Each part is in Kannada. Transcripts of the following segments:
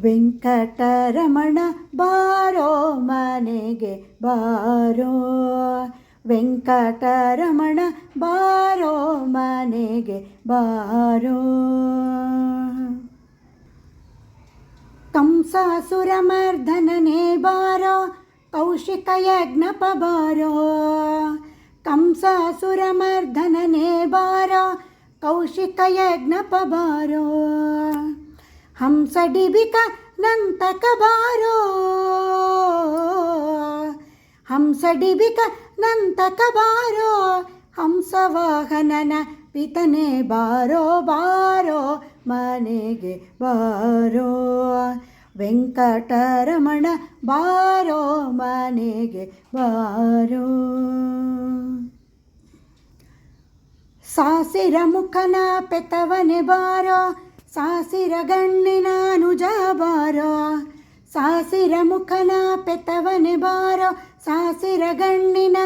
ವೆಂಕಟರಮಣ ಬಾರೋ ಮನೆಗೆ ಬಾರೋ. ವೆಂಕಟರಮಣ ಬಾರೋ ಮನೆಗೆ ಬಾರೋ. ಕಂಸಾಸುರಮರ್ಧನನೇ ಬಾರೋ, ಕೌಶಿಕ ಯಜ್ಞಪ ಬಾರೋ. ಕಂಸಾಸುರಮರ್ಧನನೇ ಬಾರೋ, ಕೌಶಿಕ ಯಜ್ಞಪ ಬಾರೋ. ಹಂಸಡಿಬಿಕ ನಂತಕ ಬಾರೋ. ಹಂಸಡಿಬಿಕ ನಂತಕ ಬಾರೋ. ಹಂಸವಾಹನನ ಪಿತನೆ ಬಾರೋ ಬಾರೋ, ಮನೆಗೆ ಬಾರೋ. ವೆಂಕಟರಮಣ ಬಾರೋ, ಮನೆಗೆ ಬಾರೋ. ಸಾಸಿರ ಮುಖನ ಪೆತವನೆ ಬಾರೋ. ಸಾಸಿರ ಗಣ್ಣಿನ ಅನುಜ ಬಾರೋ ಸಾಸಿರ ಮುಖನ ಪೆತವನೆ ಬಾರೋ. ಸಾಸಿರ ಗಣ್ಣಿನ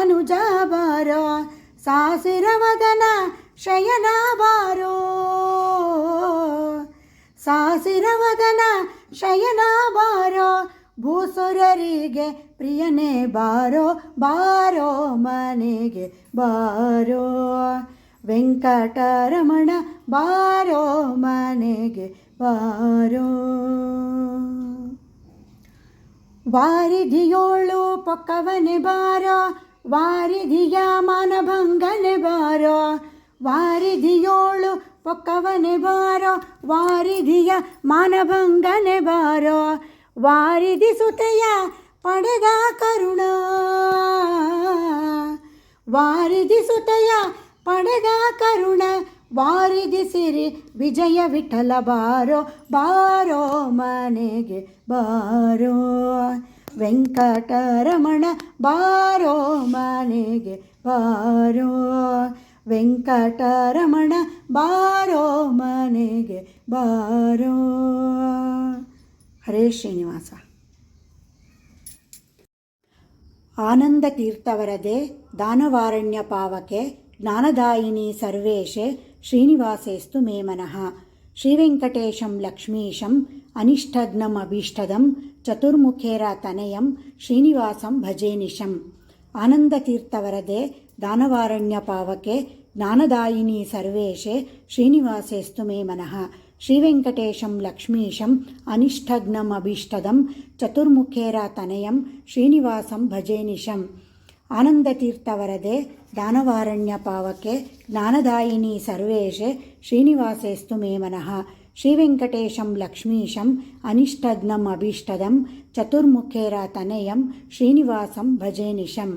ಅನುಜ ಬಾರೋ ಸಾಸಿರ ವದನ ಶಯನ ಬಾರೋ. ಸಾಸಿರ ವದನ ಶಯನ ಬಾರೋ. ಭೂಸುರರಿಗೆ ಪ್ರಿಯನೇ ಬಾರೋ. ಬಾರೋ ಮನೆಗೆ ಬಾರೋ. ವೆಂಕಟರಮಣ ಬಾರೋ ಮನೆಗೆ ಬಾರೋ. ವಾರಿಧಿಯೋಳು ಪೊಕ್ಕವನೆ ಬಾರೋ, ವಾರಿಧಿಯ ಮಾನಭಂಗನೆ ಬಾರೋ. ವಾರಿಧಿಯೋಳು ಪೊಕ್ಕವನೆ ಬಾರೋ, ವಾರಿಧಿಯ ಮಾನಭಂಗನೆ ಬಾರೋ. ವಾರಿಧಿ ಸುತೆಯ ಪಡೆದ ಕರುಣ. ವಾರಿಧಿ ಸುತೆಯ ಪಡೆದ ಕರುಣ. ವಾರಿಧಿ ಸಿರಿ ವಿಜಯ ವಿಠಲ ಬಾರೋ ಬಾರೋ ಮನೆಗೆ ಬಾರೋ. ವೆಂಕಟರಮಣ ಬಾರೋ ಮನೆಗೆ ಬಾರೋ. ವೆಂಕಟರಮಣ ಬಾರೋ ಮನೆಗೆ ಬಾರೋ. ಹರೇ ಶ್ರೀನಿವಾಸ. ಆನಂದ ತೀರ್ಥವರದೆ ದಾನವಾರಣ್ಯ ಪಾವಕೆ, ಜ್ಞಾನದಾಯಿನಿ ಸರ್ವೇಶೆ శ్రీనివాసేస్తు మే మనః. శ్రీవెంకటేశం లక్ష్మీశం అనిష్టఘ్నమభీష్టదం చతుర్ముఖేర తనయం శ్రీనివాసం భజేనిశం ఆనందతీర్థవరదే దానవారణ్యపావకే జ్ఞానదాయిని సర్వేషే శ్రీనివాసేస్తు మే మనః. శ్రీవెంకటేశం లక్ష్మీశం అనిష్టఘ్నమభీష్టదం చతుర్ముఖేర తనయం శ్రీనివాసం భజేనిశం आनन्दतीर्थवरदे दानवारण्यपावके ज्ञानदायिनी सर्वेशे श्रीनिवासेस्तु मे मनः। श्रीवेङ्कटेशं लक्ष्मीशम् अनिष्टघ्नमभीष्टदं चतुर्मुखेरतनयं श्रीनिवासं भजे निशम्।